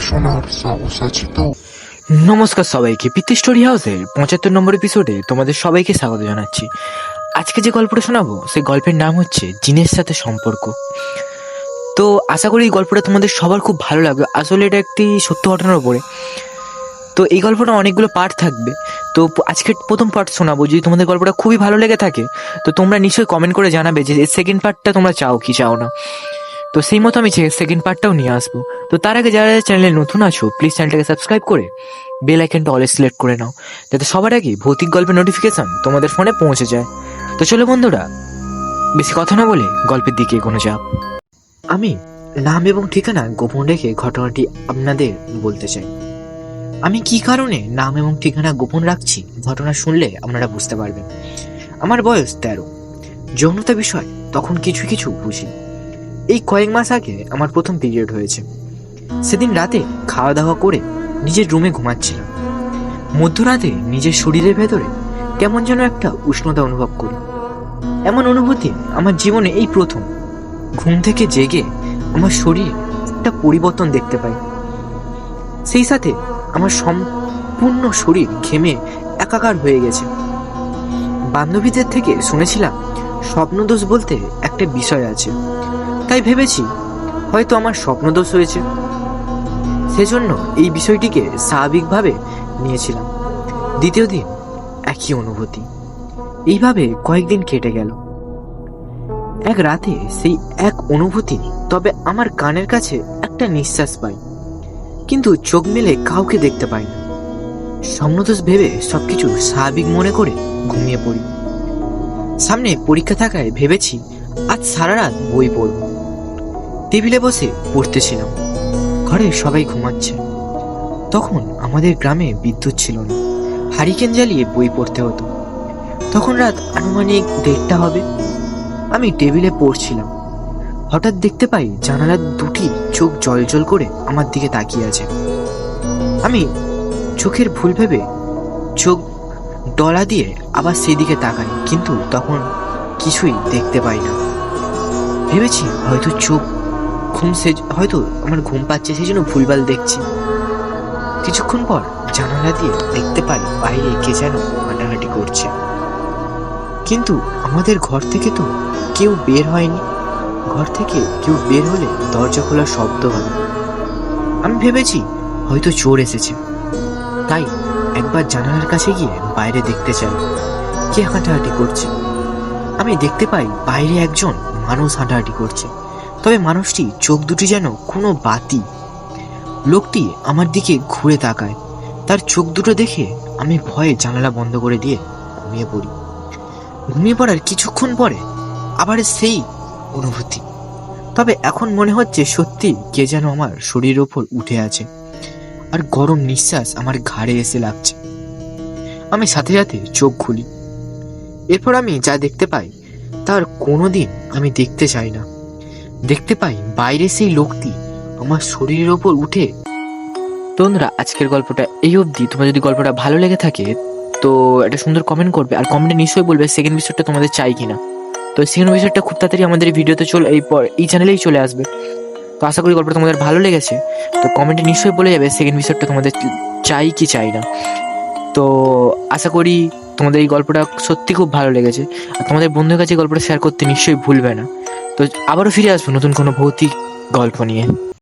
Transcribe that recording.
শোনার নমস্কার সবাইকে পিতে স্টোরি হাউসের পঁচাত্তর নম্বর এপিসোডে তোমাদের সবাইকে স্বাগত জানাচ্ছি। আজকে যে গল্পটা শোনাবো, সেই গল্পের নাম হচ্ছে জিনের সাথে সম্পর্ক। তো আশা করি এই গল্পটা তোমাদের সবার খুব ভালো লাগবে। আসলে এটা একটি সত্য ঘটনার উপরে। তো এই গল্পটা অনেকগুলো পার্ট থাকবে। তো আজকের প্রথম পার্ট শোনাবো, যদি তোমাদের গল্পটা খুবই ভালো লেগে থাকে, তো তোমরা নিশ্চয়ই কমেন্ট করে জানাবে যে সেকেন্ড পার্টটা তোমরা চাও কি, চাও না। তো সেই মতো আমি সেকেন্ড পার্টটাও নিয়ে আসব। তো তার আগে যারা চ্যানেলে নতুন আছো প্লিজ চ্যানেলটাকে সাবস্ক্রাইব করে বেল আইকনটা অলে সিলেক্ট করে নাও। যাতে সবার আগে ভৌতিক গল্পের নোটিফিকেশন তোমাদের ফোনে পৌঁছে যায়। তো চলো বন্ধুরা, বেশি কথা না বলে গল্পের দিকে এগোনো যাক। আমি নাম এবং ঠিকানা গোপন রেখে ঘটনাটি আপনাদের বলতে চাই। আমি কি কারণে নাম এবং ঠিকানা গোপন রাখছি, ঘটনা শুনলে আপনারা বুঝতে পারবেন। আমার বয়স তেরো। যৌনতা বিষয় তখন কিছু কিছু বুঝি। এই কয়েক মাস আগে আমার প্রথম পিরিয়ড হয়েছে। সেদিন রাতে খাওয়া দাওয়া করে নিজের রুমে ঘুমাচ্ছিলাম। মধ্যরাতে নিজের শরীরের ভেতরে কেমন যেন একটা উষ্ণতা অনুভব করি এমন অনুভূতি আমার জীবনে এই প্রথম। ঘুম থেকে জেগে আমার শরীরে একটা পরিবর্তন দেখতে পাই। সেই সাথে আমার সম্পূর্ণ শরীর ঘেমে একাকার হয়ে গেছে। বান্ধবীদের থেকে শুনেছিলাম স্বপ্নদোষ বলতে একটা বিষয় আছে। তাই ভেবেছি, হয়তো আমার স্বপ্নদোষ হয়েছে। সেজন্য এই বিষয়টিকে স্বাভাবিকভাবে নিয়েছিলাম। দ্বিতীয় দিন, একই অনুভূতি। এইভাবে কয়েকদিন কেটে গেল। এক রাতে সেই এক অনুভূতি, তবে আমার কানের কাছে একটা নিঃশ্বাস পাই। কিন্তু চোখ মেলে কাউকে দেখতে পাই না। স্বপ্নদোষ ভেবে সবকিছু স্বাভাবিক মনে করে ঘুমিয়ে পড়ি। সামনে পরীক্ষা থাকায় ভেবেছি, আজ সারা রাত বই পড়ব। টেবিলে বসে পড়তেছিলাম ঘরে সবাই ঘুমাচ্ছে। তখন আমাদের গ্রামে বিদ্যুৎ ছিল না। হারিকেন জ্বালিয়ে বই পড়তে হতো। তখন রাত আনুমানিক দেড়টা হবে। আমি টেবিলে পড়ছিলাম। হঠাৎ দেখতে পাই জানালার দুটি চোখ জলজল করে আমার দিকে তাকিয়ে আছে। আমি চোখের ভুল ভেবে চোখ ডলা দিয়ে আবার সেদিকে তাকাই, কিন্তু তখন কিছুই দেখতে পাই না। ভেবেছি হয়তো চোখ ঘুম সে হয়তো আমার ঘুম পাচ্ছে, সেই জন্য ভুলভাল দেখছি। কিছুক্ষণ পর জানালা দিয়ে দেখতে পাই বাইরে কে যেন হাঁটাহাঁটি করছে। কিন্তু আমাদের ঘর থেকে তো কেউ বের হয়নি। ঘর থেকে কেউ বের হলে দরজা খোলার শব্দ হবে আমি ভেবেছি হয়তো চোর এসেছে। তাই একবার জানালার কাছে গিয়ে বাইরে দেখতে চাই, কে হাঁটাহাঁটি করছে। আমি দেখতে পাই বাইরে একজন মানুষ হাঁটাহাঁটি করছে। তবে মানুষটি চোখ দুটি যেন কোনো বাতি। লোকটি আমার দিকে ঘুরে তাকায়। তার চোখ দুটো দেখে আমি ভয়ে জানালা বন্ধ করে দিয়ে ঘুমিয়ে পড়ি। ঘুমিয়ে পড়ার কিছুক্ষণ পরে আবার সেই অনুভূতি। তবে এখন মনে হচ্ছে সত্যি কে যেন আমার শরীরের ওপর উঠে আছে আর গরম নিঃশ্বাস আমার ঘাড়ে এসে লাগছে। আমি সাথে সাথে চোখ খুলি। এরপর আমি যা দেখতে পাই, তার কোনোদিন আমি দেখতে চাই না। দেখতে পাই বাইরে সেই লোকটি আমার শরীরের ওপর উঠে। তোমরা আজকের গল্পটা এই অবধি। তোমার যদি গল্পটা ভালো লেগে থাকে, তো একটা সুন্দর কমেন্ট করবে। আর কমেন্টে নিশ্চয়ই বলবে সেকেন্ড এপিসোডটা তোমাদের চাই কিনা। তো সেকেন্ড এপিসোডটা খুব তাড়াতাড়ি আমাদের ভিডিওতে চলে, এই পর, এই চ্যানেলেই চলে আসবে। তো আশা করি গল্পটা তোমাদের ভালো লেগেছে। তো কমেন্টে নিশ্চয়ই বলে যাবে সেকেন্ড এপিসোডটা তোমাদের চাই কি চাই না। তো আশা করি তোমাদের এই গল্পটা সত্যি খুব ভালো লেগেছে। আর তোমাদের বন্ধুর কাছে গল্পটা শেয়ার করতে নিশ্চয়ই ভুলবে না। তো আবারও ফিরে আসব নতুন কোনো ভৌতিক গল্প নিয়ে।